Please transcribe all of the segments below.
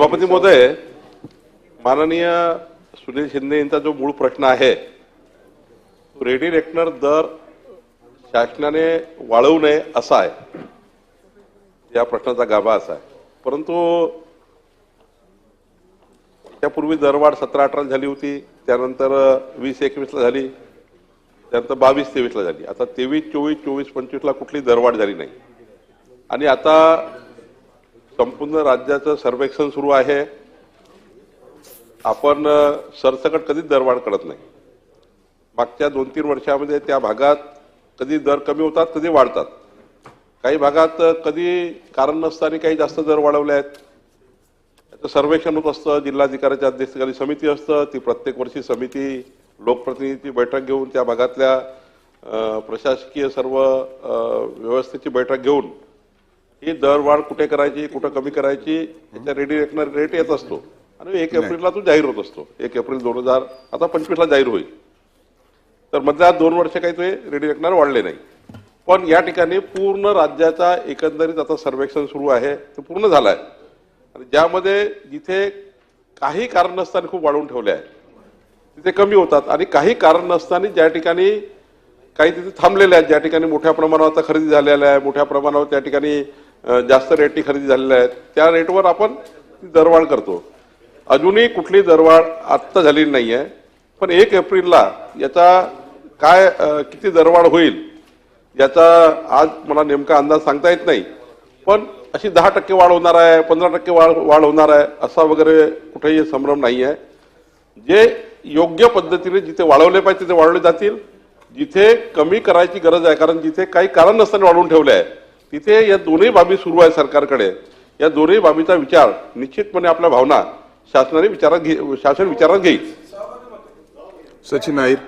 सभापती महोदय माननीय सुनील शिंदे यांचा जो मूळ प्रश्न आहे रेडी रेकनर दर शासनाने वाढवू नये असा आहे. या प्रश्नाचा गाभा असा आहे. परंतु त्यापूर्वी दरवाढ सतरा अठरा झाली होती त्यानंतर वीस एकवीसला झाली त्यानंतर बावीस तेवीसला झाली. आता तेवीस चोवीस चोवीस पंचवीसला कुठली दरवाढ झाली नाही. आणि आता संपूर्ण राज्याचं सर्वेक्षण सुरू आहे. आपण सरसकट कधीच दरवाढ करत नाही. मागच्या दोन तीन वर्षामध्ये त्या भागात कधी दर कमी होतात कधी वाढतात. काही भागात कधी कारण नसताना काही जास्त दर वाढवले आहेत. त्याचं सर्वेक्षण होत असतं जिल्हाधिकाऱ्याच्या अध्यक्षतेखाली समिती असतं ती प्रत्येक वर्षी समिती लोकप्रतिनिधीची बैठक घेऊन त्या भागातल्या प्रशासकीय सर्व व्यवस्थेची बैठक घेऊन ही दरवाढ कुठे करायची कुठं कमी करायची याच्या रेडी रेकनर रेट येत असतो. आणि एक एप्रिलला तो जाहीर होत असतो. एक एप्रिल दोन हजार आता पंचवीसला जाहीर होईल. तर मधल्या दोन वर्ष काही ते रेडी रेकनर वाढले नाही. पण या ठिकाणी पूर्ण राज्याचा एकंदरीत आता सर्वेक्षण सुरू आहे ते पूर्ण झालं आहे आणि ज्यामध्ये जिथे काही कारण नसताना खूप वाढवून ठेवले आहे तिथे कमी होतात. आणि काही कारण नसताना ज्या ठिकाणी काही तिथे थांबलेले आहेत ज्या ठिकाणी मोठ्या प्रमाणावर आता खरेदी झालेल्या आहे मोठ्या प्रमाणावर त्या ठिकाणी जास्त रेटनी खरेदी झालेल्या आहेत. त्या रेटवर आपण दरवाढ करतो. अजूनही कुठली दरवाढ आत्ता झालेली नाही आहे पण एक एप्रिलला याचा काय किती दरवाढ होईल याचा आज मला नेमका अंदाज सांगता येत नाही. पण अशी दहा टक्के वाढ होणार आहे पंधरा टक्के वाढ वाढ होणार आहे असा वगैरे कुठेही संभ्रम नाही आहे जे योग्य पद्धतीने जिथे वाढवले पाहिजे तिथे वाढवले जातील. जिथे कमी करायची गरज आहे कारण जिथे काही कारण नसताना वाढवून ठेवले आहे तिथे या दोन्ही बाबी सुरू आहे सरकारकडे. या दोन्ही बाबीचा विचार निश्चितपणे आपल्या भावना शासनाने विचारात घे शासन विचारात घेईल. सचिन नाईर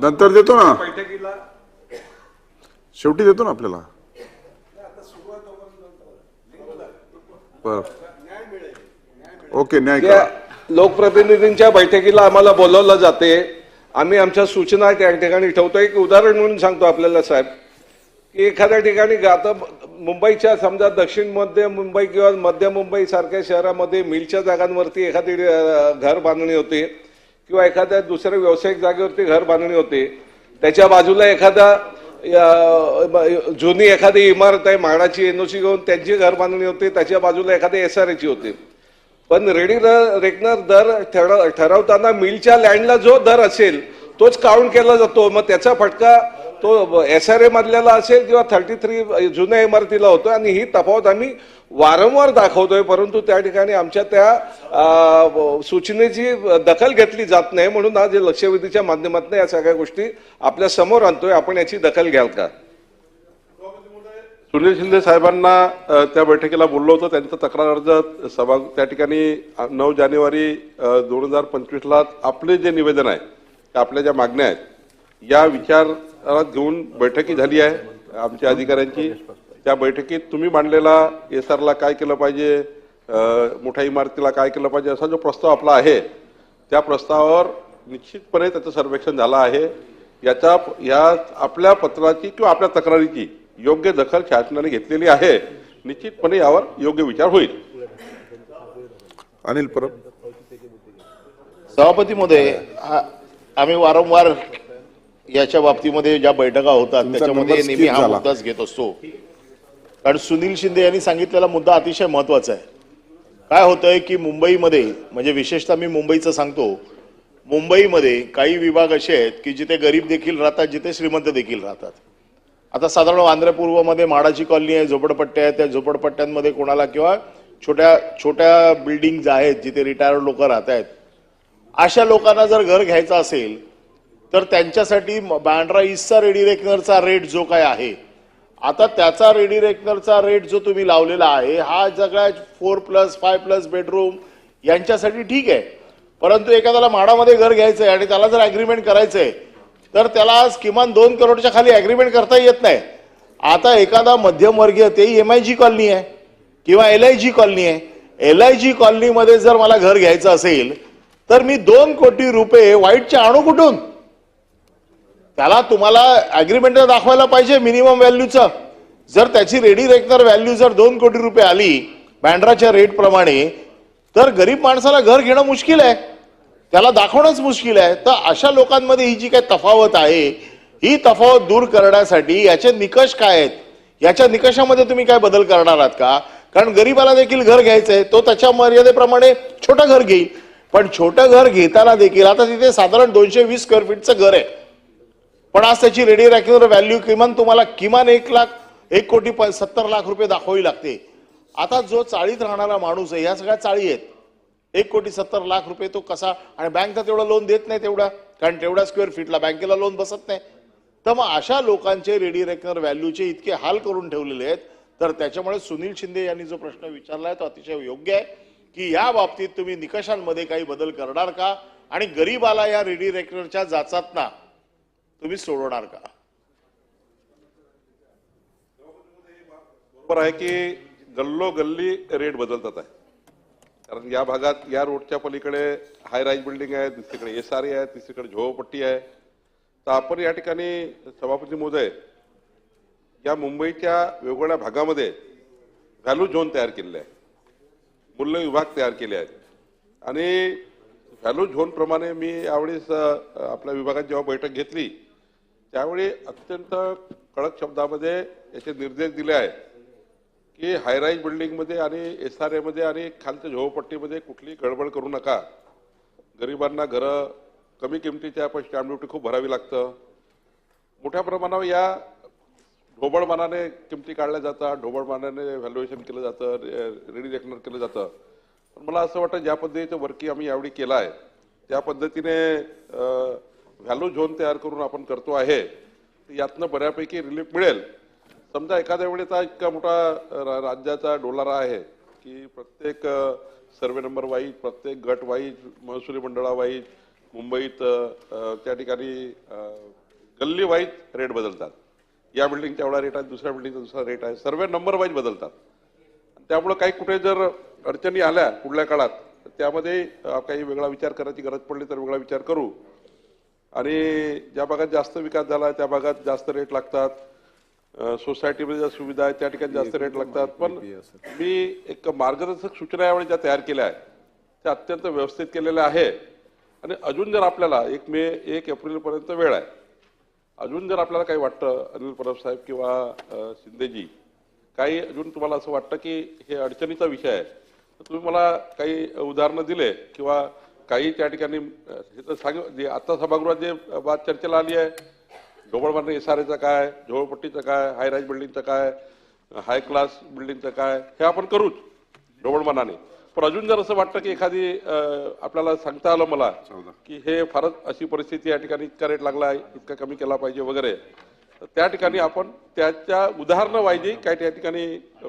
नंतर देतो ना. शेवटी देतो ना आपल्याला. ओके न्याय लोकप्रतिनिधींच्या बैठकीला आम्हाला बोलवलं जाते. आम्ही आमच्या सूचना त्या ठिकाणी ठेवतो. एक उदाहरण म्हणून सांगतो आपल्याला साहेब. की एखाद्या ठिकाणी आता मुंबईच्या समजा दक्षिण मध्य मुंबई किंवा मध्य मुंबई सारख्या शहरामध्ये मिलच्या जागांवरती एखादी घर बांधणी होते किंवा एखाद्या दुसऱ्या व्यावसायिक जागेवरती घर बांधणी होते. त्याच्या बाजूला एखादा जुनी एखादी इमारत आहे म्हाडाची एनओसी घेऊन त्यांची घर बांधणी होते. त्याच्या बाजूला एखादी एस आर एची होती. पण रेडी दर रेकनर दर ठरव- ठरवताना मिलच्या लँडला जो दर असेल तोच काउंट केला जातो. मग त्याचा फटका तो एस आर ए मधल्याला असेल किंवा थर्टी थ्री जुन्या इमारतीला होतो आणि ही तफावत आम्ही वारंवार दाखवतोय. परंतु त्या ठिकाणी आमच्या त्या सूचनेची दखल घेतली जात नाही. म्हणून आज लक्षवेधीच्या माध्यमातून या सगळ्या गोष्टी आपल्यासमोर आणतोय. आपण याची दखल घ्याल का? सुनील शिंदे साहेबांना त्या बैठकीला बोललो होतो. त्यांचा तक्रार अर्ज सभा त्या ठिकाणी नऊ जानेवारी दोन हजार पंचवीसला आपले जे निवेदन आहे त्या आपल्या ज्या मागण्या आहेत या विचारात घेऊन बैठकी झाली आहे आमच्या अधिकाऱ्यांची. त्या बैठकीत तुम्ही मांडलेला एस काय केलं पाहिजे मोठ्या इमारतीला काय केलं पाहिजे असा जो प्रस्ताव आपला आहे त्या प्रस्तावावर निश्चितपणे त्याचं सर्वेक्षण झालं आहे. याचा या आपल्या पत्राची किंवा आपल्या तक्रारीची योग्य दखल शासनाने घेतलेली आहे. निश्चितपणे यावर योग्य विचार होईल. अनिल परब. सभापती आम्ही वारंवार याच्या बाबतीमध्ये ज्या बैठका होतात त्याच्यामध्ये नेहमी हा. मुद्दाच घेत असतो. कारण सुनील शिंदे यांनी सांगितलेला मुद्दा अतिशय महत्त्वाचा आहे. काय होतंय की मुंबईमध्ये म्हणजे विशेषतः मी मुंबईचं सांगतो मुंबईमध्ये काही विभाग असे आहेत की जिथे गरीब देखील राहतात जिथे श्रीमंत देखील राहतात. आता साधारण वांद्रे पूर्वमध्ये म्हाडाची कॉलनी आहे झोपडपट्ट्या आहेत त्या झोपडपट्ट्यांमध्ये कोणाला किंवा छोट्या छोट्या बिल्डिंग आहेत जिथे रिटायर्ड लोक राहत आहेत. अशा लोकांना जर घर घ्यायचं असेल तर त्यांच्यासाठी म- बँड्रा ईस्टचा रेडी रेकनरचा रेट जो काय आहे आता त्याचा रेडी रेकनरचा रेट जो तुम्ही लावलेला आहे हा सगळ्या four plus five plus bedroom यांच्यासाठी ठीक आहे. परंतु एखाद्याला म्हाडामध्ये घर घ्यायचं आहे आणि त्याला जर अग्रीमेंट करायचं आहे तर त्याला आज किमान दोन करोडच्या खाली ॲग्रीमेंट करता येत नाही. आता एखादा मध्यमवर्गीय ते एम आय जी कॉलनी आहे किंवा एल आय जी कॉलनी आहे. एल आय जी कॉलनीमध्ये जर मला घर घ्यायचं असेल तर मी दोन कोटी रुपये वाईटचे आणू कुठून? त्याला तुम्हाला ॲग्रीमेंट दाखवायला पाहिजे मिनिमम व्हॅल्यूचं जर त्याची रेडी रेकनर व्हॅल्यू जर दोन कोटी रुपये आली बँड्राच्या रेटप्रमाणे तर गरीब माणसाला घर घेणं मुश्किल आहे. त्याला दाखवणंच मुश्किल आहे. तर अशा लोकांमध्ये ही जी काही तफावत आहे ही तफावत दूर करण्यासाठी याचे निकष काय आहेत? याच्या निकषामध्ये तुम्ही काय बदल करणार आहात का? कारण गरीबाला देखील घर घ्यायचं आहे. तो त्याच्या मर्यादेप्रमाणे छोटं घर घेईल. पण छोटं घर घेताना देखील आता तिथे साधारण दोनशे वीस स्क्वेअर फीटचं घर आहे. पण आज त्याची रेडी रॅक्युलर व्हॅल्यू किमान तुम्हाला किमान एक लाख एक कोटी प- सत्तर लाख रुपये दाखवावी लागते. आता जो चाळीत राहणारा माणूस आहे ह्या सगळ्या चाळी आहेत. एक कोटी सत्तर लाख रुपये तो कसा आणि बँक तर तेवढं लोन देत नाही तेवढा कारण तेवढ्या स्क्वेअर फीटला बँकेला लोन बसत नाही. तर मग अशा लोकांचे रेडी रेकनर व्हॅल्यूचे इतके हाल करून ठेवलेले आहेत. तर त्याच्यामुळे सुनील शिंदे यांनी जो प्रश्न विचारला आहे तो अतिशय योग्य आहे की या बाबतीत तुम्ही निकषांमध्ये काही बदल करणार का? आणि गरीबाला या रेडी रेकनरच्या जाचातना तुम्ही सोडवणार का? बरोबर आहे की गल्लोगल्ली रेट बदलतात आहे. कारण या भागात या रोडच्या पलीकडे हाय राईज बिल्डिंग आहे दुसरीकडे एस आर ए आहे तिसरीकडे झोपट्टी आहे. तर आपण या ठिकाणी सभापती महोदय या मुंबईच्या वेगवेगळ्या भागामध्ये व्हॅल्यू झोन तयार केलेले आहे. मूल्य विभाग तयार केले आहेत. आणि व्हॅल्यू झोनप्रमाणे मी यावेळेस आपल्या विभागात जेव्हा बैठक घेतली त्यावेळी अत्यंत कडक शब्दामध्ये याचे निर्देश दिले आहेत. की हायराईज बिल्डिंगमध्ये आणि एस आर एमध्ये आणि खालच्या झोपट्टीमध्ये कुठलीही गडबड करू नका. गरिबांना घरं कमी किमतीच्या पण स्टॅम्प ड्युटी खूप भरावी लागतं. मोठ्या प्रमाणावर या ढोबळमानाने किमती काढल्या जातात ढोबळमानाने व्हॅल्युएशन केलं जातं रेडी रेकनर केलं जातं. पण मला असं वाटतं ज्या पद्धतीचं वर्की आम्ही यावेळी केलं आहे त्या पद्धतीने व्हॅल्यू झोन तयार करून आपण करतो आहे. यातनं बऱ्यापैकी रिलीफ मिळेल. समजा एखाद्या वेळेचा इतका मोठा रा- राज्याचा डोलारा आहे की प्रत्येक सर्वे नंबर वाईज प्रत्येक गट वाईज महसुली मंडळावाईज मुंबईत त्या ठिकाणी गल्ली वाईज रेट बदलतात. या बिल्डिंगचा एवढा रेट आहे दुसऱ्या बिल्डिंगचा दुसरा रेट आहे. सर्वे नंबर वाईज बदलतात. त्यामुळं काही कुठे जर अडचणी आल्या पुढल्या काळात तर त्यामध्ये काही वेगळा विचार करायची गरज पडली तर वेगळा विचार करू. आणि ज्या भागात जास्त विकास झाला त्या भागात जास्त रेट लागतात. सोसायटीमध्ये ज्या सुविधा आहेत त्या ठिकाणी जास्त रेट लागतात. पण मी एक मार्गदर्शक सूचना यावेळी ज्या तयार केल्या आहेत त्या अत्यंत व्यवस्थित केलेल्या आहे आणि अजून जर आपल्याला एक मे एक एप्रिलपर्यंत वेळ आहे अजून जर आपल्याला काही वाटतं अनिल परब साहेब किंवा शिंदेजी काही अजून तुम्हाला असं वाटतं की हे अडचणीचा विषय आहे तर तुम्ही मला काही उदाहरणं दिले किंवा काही त्या ठिकाणी हे तर सांग जे आता सभागृहात जे बात चर्चेला आली आहे ढोबळमाने एस आर एचं काय झोळपट्टीचं काय हाय राईज बिल्डिंगचं काय हाय क्लास बिल्डिंगचं काय हे आपण करूच ढोबळमानाने पण अजून जर असं वाटतं की एखादी आपल्याला सांगता आलं मला की हे फारच अशी परिस्थिती या ठिकाणी इतका रेट लागला आहे इतका कमी केला पाहिजे वगैरे तर त्या ठिकाणी आपण त्याच्या उदाहरणं पाहिजे काही त्या ठिकाणी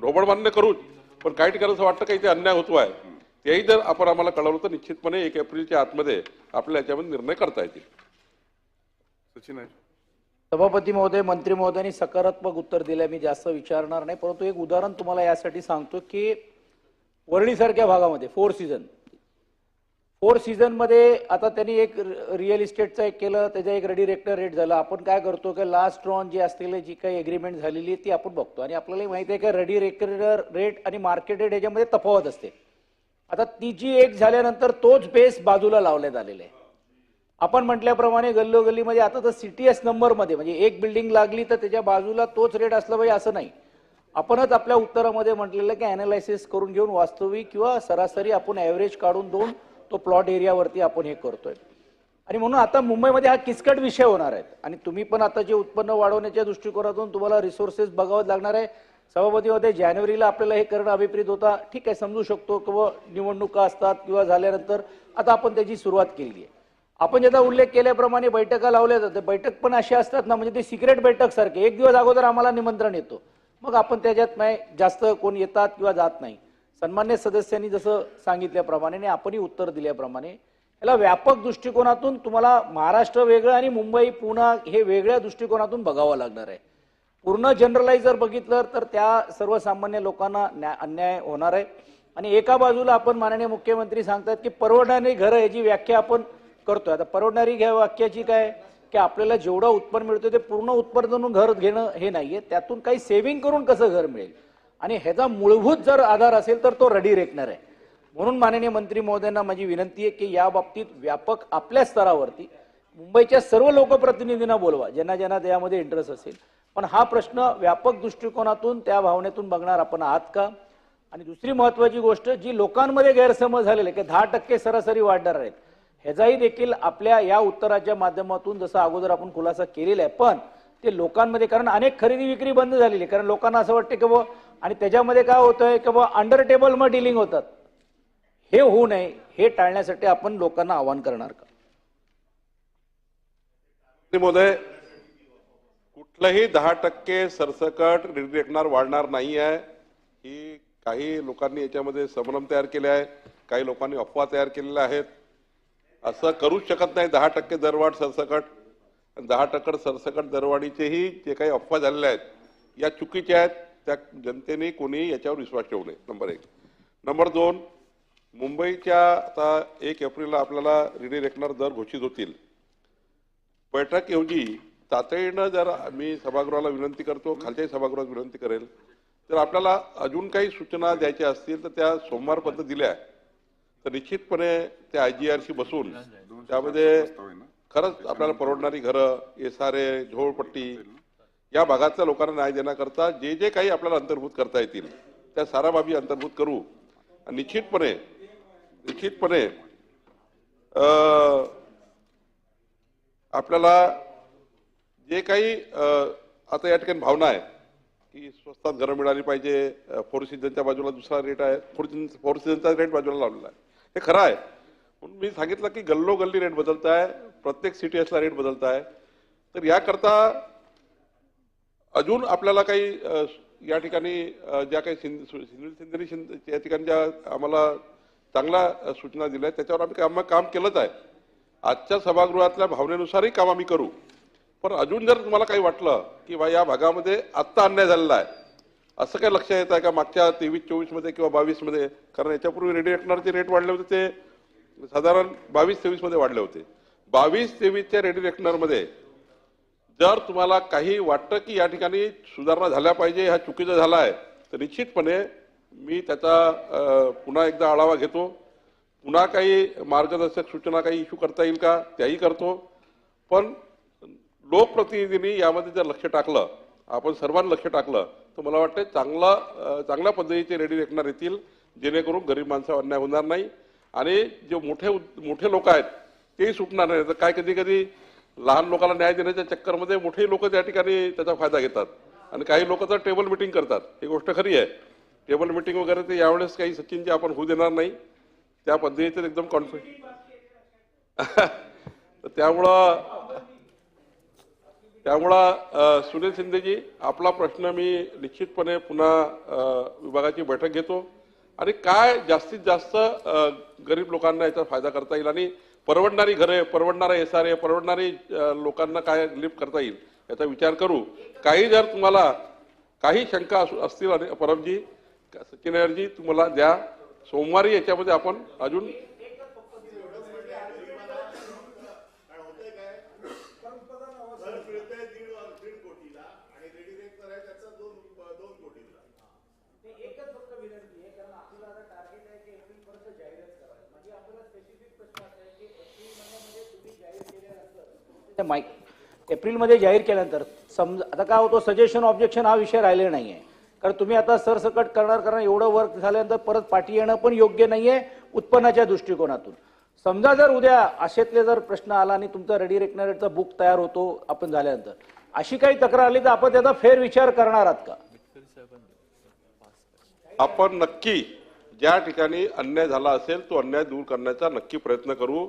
ढोबळ मान्य करूच. पण काही ठिकाणी असं वाटतं काही ते अन्याय होतो आहे? तेही जर आपण आम्हाला कळवलं तर निश्चितपणे एक एप्रिलच्या आतमध्ये आपल्याला याच्यामध्ये निर्णय करता येतील. सचिन आहे. सभापती महोदय मंत्री महोदयांनी सकारात्मक उत्तर दिलंय. मी जास्त विचारणार नाही. परंतु एक उदाहरण तुम्हाला यासाठी सांगतो की वर्णीसारख्या भागामध्ये फोर सीझन फोर सीझनमध्ये आता त्यांनी एक रिअल इस्टेटचं एक केलं त्याचा एक रेडी रेक्टर रेट झाला. आपण काय करतो की लास्ट रॉन जी असलेली जी काही एग्रीमेंट झालेली आहे ती आपण बघतो. आणि आपल्याला माहिती आहे की रेडी रेक्टर रेट आणि मार्केट रेट याच्यामध्ये तफावत असते. आता ती जी एक झाल्यानंतर तोच बेस बाजूला लावण्यात आलेला आहे. आपण म्हटल्याप्रमाणे गल्लोगल्लीमध्ये आता तर एस नंबरमध्ये म्हणजे एक बिल्डिंग लागली तर त्याच्या बाजूला तोच रेट असला पाहिजे असं नाही. आपणच आपल्या उत्तरामध्ये म्हटलेलं की अनालायसिस करून घेऊन वास्तविक किंवा सरासरी आपण ॲव्हरेज काढून दोन तो प्लॉट एरियावरती आपण हे करतोय. आणि म्हणून आता मुंबईमध्ये हा किचकट विषय होणार आहेत आणि तुम्ही पण आता जे उत्पन्न वाढवण्याच्या दृष्टिकोनातून तुम्हाला रिसोर्सेस बघावं लागणार आहे. सभापतीमध्ये जानेवारीला आपल्याला हे करणं अभिप्रेत होता. ठीक आहे समजू शकतो किंवा निवडणुका असतात किंवा झाल्यानंतर आता आपण त्याची सुरुवात केली आहे. आपण ज्याचा उल्लेख केल्याप्रमाणे बैठका लावल्या जातात. बैठक पण अशी असतात ना म्हणजे ते सिक्रेट बैठक सारखे. एक दिवस अगोदर आम्हाला निमंत्रण येतो. मग आपण त्याच्यात नाही जास्त कोण येतात किंवा जात नाही. सन्मान्य सदस्यांनी जसं सांगितल्याप्रमाणे आणि आपणही उत्तर दिल्याप्रमाणे याला व्यापक दृष्टिकोनातून तुम्हाला महाराष्ट्र वेगळं आणि मुंबई पुणे हे वेगळ्या दृष्टिकोनातून बघावं लागणार आहे. पूर्ण जनरलाइज जर बघितलं तर त्या सर्वसामान्य लोकांना अन्याय होणार आहे. आणि एका बाजूला आपण माननीय मुख्यमंत्री सांगतात की परवडणारी घरं याची व्याख्या आपण करतोय. आता परवडणारी घ्या वाक्याची काय? की आपल्याला जेवढं उत्पन्न मिळतं ते पूर्ण उत्पन्न घर घेणं हे नाहीये. त्यातून काही सेव्हिंग करून कसं घर मिळेल? आणि ह्याचा मूलभूत जर आधार असेल तर तो रडी रेखणार आहे. म्हणून माननीय मंत्री महोदयांना माझी विनंती आहे की या बाबतीत व्यापक आपल्या स्तरावरती मुंबईच्या सर्व लोकप्रतिनिधींना बोलवा ज्यांना ज्यांना त्यामध्ये इंटरेस्ट असेल. पण हा प्रश्न व्यापक दृष्टिकोनातून त्या भावनेतून बघणार आपण आहात का? आणि दुसरी महत्वाची गोष्ट जी लोकांमध्ये गैरसमज झालेले की दहा टक्के सरासरी वाढणार आहेत ह्याचाही देखील आपल्या या उत्तराच्या माध्यमातून जसं अगोदर आपण खुलासा केलेला आहे पण ते लोकांमध्ये कारण अनेक खरेदी विक्री बंद झालेली आहे. कारण लोकांना असं वाटतं की बुवा आणि त्याच्यामध्ये काय होतंय की बाबा अंडर टेबल मग डिलिंग होतात. हे होऊ नये हे टाळण्यासाठी आपण लोकांना आवाहन करणार का? महोदय कुठलंही दहा टक्के सरसकट रेखणार वाढणार नाही आहे. ही काही लोकांनी याच्यामध्ये संभ्रम तयार केले आहे काही लोकांनी अफवा तयार केलेल्या आहेत. असं करूच शकत नाही. दहा टक्के दरवाढ सरसकट. आणि दहा टक्के सरसकट दरवाढीचेही जे काही अफवा झालेल्या आहेत या चुकीच्या आहेत. त्या जनतेने कोणी याच्यावर विश्वास ठेवू नये. नंबर एक. नंबर दोन मुंबईच्या आता एक एप्रिलला आपल्याला रिडी रेकणार दर घोषित होतील. बैठकऐवजी तातडीनं जर मी सभागृहाला विनंती करतो खालच्याही सभागृहात विनंती करेल तर आपल्याला अजून काही सूचना द्यायच्या असतील तर त्या सोमवारपर्यंत दिल्या तर निश्चितपणे ते आय जी आरशी बसून त्यामध्ये खरंच आपल्याला परवडणारी घरं एस आर ए झोळपट्टी या भागातल्या लोकांना न्याय देण्याकरता जे जे काही आपल्याला अंतर्भूत करता येतील त्या साऱ्या बाबी अंतर्भूत करू. आणि निश्चितपणे निश्चितपणे अं, आपल्याला जे काही आता या ठिकाणी भावना आहे की स्वस्तात घरं मिळाली पाहिजे फोर सीझनच्या बाजूला दुसरा रेट आहे फोर सीझन फोर सीझनचा रेट बाजूला लावलेला आहे. हे खरं आहे. म्हणून मी सांगितलं की गल्लोगल्ली रेट बदलत आहे प्रत्येक सिटीएसला रेट बदलत आहे तर याकरता अजून आपल्याला काही या ठिकाणी ज्या काही सिंध सुनील शिंदेनी शिंदे या ठिकाणी ज्या आम्हाला चांगल्या सूचना दिल्या आहेत, त्याच्यावर आम्ही काम काम केलंच आहे. आजच्या सभागृहातल्या भावनेनुसारही काम आम्ही करू. पण अजून जर तुम्हाला काही वाटलं की बा या भागामध्ये आत्ता अन्याय झालेला आहे असं काय लक्षात येत आहे का मागच्या तेवीस चोवीसमध्ये किंवा बावीसमध्ये कारण याच्यापूर्वी रेडी रेकनरचे रेट वाढले होते ते साधारण बावीस तेवीसमध्ये वाढले होते. बावीस तेवीसच्या रेडी रेकनरमध्ये जर तुम्हाला काही वाटतं की या ठिकाणी सुधारणा झाल्या पाहिजे हा चुकीचा झाला आहे तर निश्चितपणे मी त्याचा पुन्हा एकदा आढावा घेतो. पुन्हा काही मार्गदर्शक सूचना काही इश्यू करता येईल का त्याही करतो. पण लोकप्रतिनिधींनी यामध्ये जर लक्ष टाकलं आपण सर्वांनी लक्ष टाकलं तर मला वाटतं चांगला चांगल्या पद्धतीचे रेडी रेखणार येतील जेणेकरून गरीब माणसावर अन्याय होणार नाही. आणि जे मोठे मोठे लोक आहेत तेही सुटणार नाही. तर काय कधी कधी लहान लोकांना न्याय देण्याच्या चक्करमध्ये मोठे लोक त्या ठिकाणी त्याचा फायदा घेतात. आणि काही लोक तर टेबल मिटिंग करतात. ही गोष्ट खरी आहे. टेबल मिटिंग वगैरे ते यावेळेस काही सचिनचे आपण होऊ देणार नाही. त्या पद्धतीचं एकदम कॉन्फिडंट तर त्यामुळं त्यामुळं सुनील शिंदेजी आपला प्रश्न मी निश्चितपणे पुन्हा विभागाची बैठक घेतो. आणि काय जास्तीत जास्त गरीब लोकांना याचा फायदा करता येईल आणि परवडणारी घरे परवडणारा एस आर ए परवडणारी लोकांना काय रिलीफ करता येईल याचा विचार करू. काही जर तुम्हाला काही शंका असू- असतील आणि परमजी सचिन तुम्हाला द्या. सोमवारी याच्यामध्ये आपण अजून ते माईक एप्रिलमध्ये जाहीर केल्यानंतर समजा आता काय होतो सजेशन ऑब्जेक्शन हा विषय राहिलेला नाहीये. कारण तुम्ही आता सरसकट करणार कारण एवढं वर्क झाल्यानंतर परत पाठी येणं पण योग्य नाहीये उत्पन्नाच्या दृष्टिकोनातून. समजा जर उद्या आशेतले जर प्रश्न आला आणि तुमचा रेडी रेकनरेटचा बुक तयार होतो आपण झाल्यानंतर अशी काही तक्रार आली तर आपण त्याचा फेर विचार करणार आहात का? आपण नक्की ज्या ठिकाणी अन्याय झाला असेल तो अन्याय दूर करण्याचा नक्की प्रयत्न करू.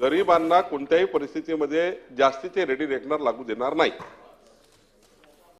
गरिबांना कोणत्याही परिस्थितीमध्ये जास्तीचे रेडी रेकनर लागू देणार नाही.